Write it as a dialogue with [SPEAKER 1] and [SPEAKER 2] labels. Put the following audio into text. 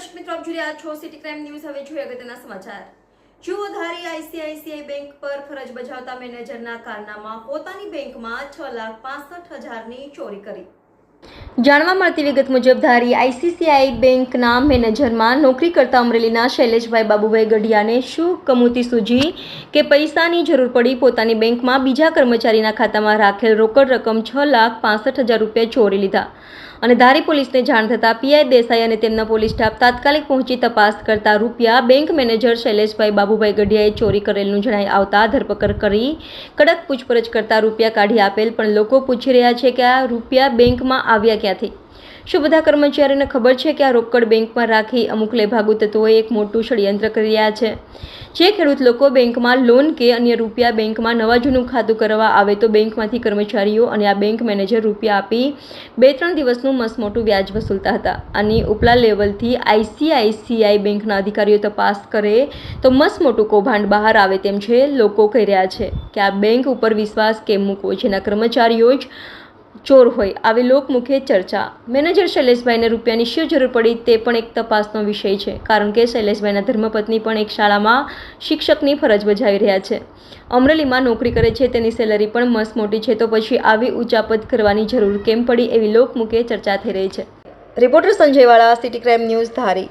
[SPEAKER 1] રહ્યા છો city crime news હવે જોઈએ અગત્યના સમાચાર. જુઓ ધારી આઈસીઆઈસીઆઈ બેંક પર ફરજ બજાવતા મેનેજરના કારનામાં પોતાની બેંકમાં છ લાખ પાસઠ હજારની ચોરી કરી. જાણવા મળતી વિગત મુજબ ધારી આઈસીસીઆઈ બેંકના મેનેજરમાં નોકરી કરતા અમરેલીના શૈલેષભાઈ બાબુભાઈ ગઢિયાને શું કમોતી સૂજી કે પૈસાની જરૂર પડી પોતાની બેંકમાં બીજા કર્મચારીના ખાતામાં રાખેલ રોકડ રકમ છ લાખ પાસઠ હજાર રૂપિયા ચોરી લીધા. અને ધારી પોલીસને જાણ થતાં પીઆઈ દેસાઈ અને તેમના પોલીસ સ્ટાફ તાત્કાલિક પહોંચી તપાસ કરતા રૂપિયા બેંક મેનેજર શૈલેષભાઈ બાબુભાઈ ગઢિયાએ ચોરી કરેલનું જણાઈ આવતા ધરપકડ કરી કડક પૂછપરછ કરતા રૂપિયા કાઢી આપેલ પણ લોકો પૂછી રહ્યા છે કે આ રૂપિયા બેંકમાં આવ્યા ક્યાંથી? શું બધા કર્મચારીઓને ખબર છે કે આ રોકડ બેંકમાં રાખી અમુક લેભાગુ તત્વોએ એક મોટું ષડયંત્ર કરી રહ્યા છે? જે ખેડૂત લોકો બેંકમાં લોન કે અન્ય રૂપિયા બેંકમાં નવા જૂનું ખાતું કરવા આવે તો બેંકમાંથી કર્મચારીઓ અને આ બેંક મેનેજર રૂપિયા આપી બે ત્રણ દિવસનું મસમોટું વ્યાજ વસૂલતા હતા. આની ઉપલા લેવલથી આઈસીઆઈસીઆઈ બેંકના અધિકારીઓ તપાસ કરે તો મસમોટું કૌભાંડ બહાર આવે તેમ છે લોકો કહી રહ્યા છે કે આ બેંક ઉપર વિશ્વાસ કેમ મૂકવો? જેના કર્મચારીઓ જ ચોર હોય આવી લોકમુખે ચર્ચા. મેનેજર શૈલેષભાઈને રૂપિયાની શું જરૂર પડી તે પણ એક તપાસનો વિષય છે, કારણ કે શૈલેષભાઈના ધર્મપત્ની પણ એક શાળામાં શિક્ષકની ફરજ બજાવી રહ્યા છે. અમરેલીમાં નોકરી કરે છે, તેની સેલરી પણ મસ્ત મોટી છે, તો પછી આવી ઉચાપત કરવાની જરૂર કેમ પડી એવી લોકમુખે ચર્ચા થઈ રહી છે. રિપોર્ટર સંજયવાળા, સિટી ક્રાઇમ ન્યૂઝ ધારી.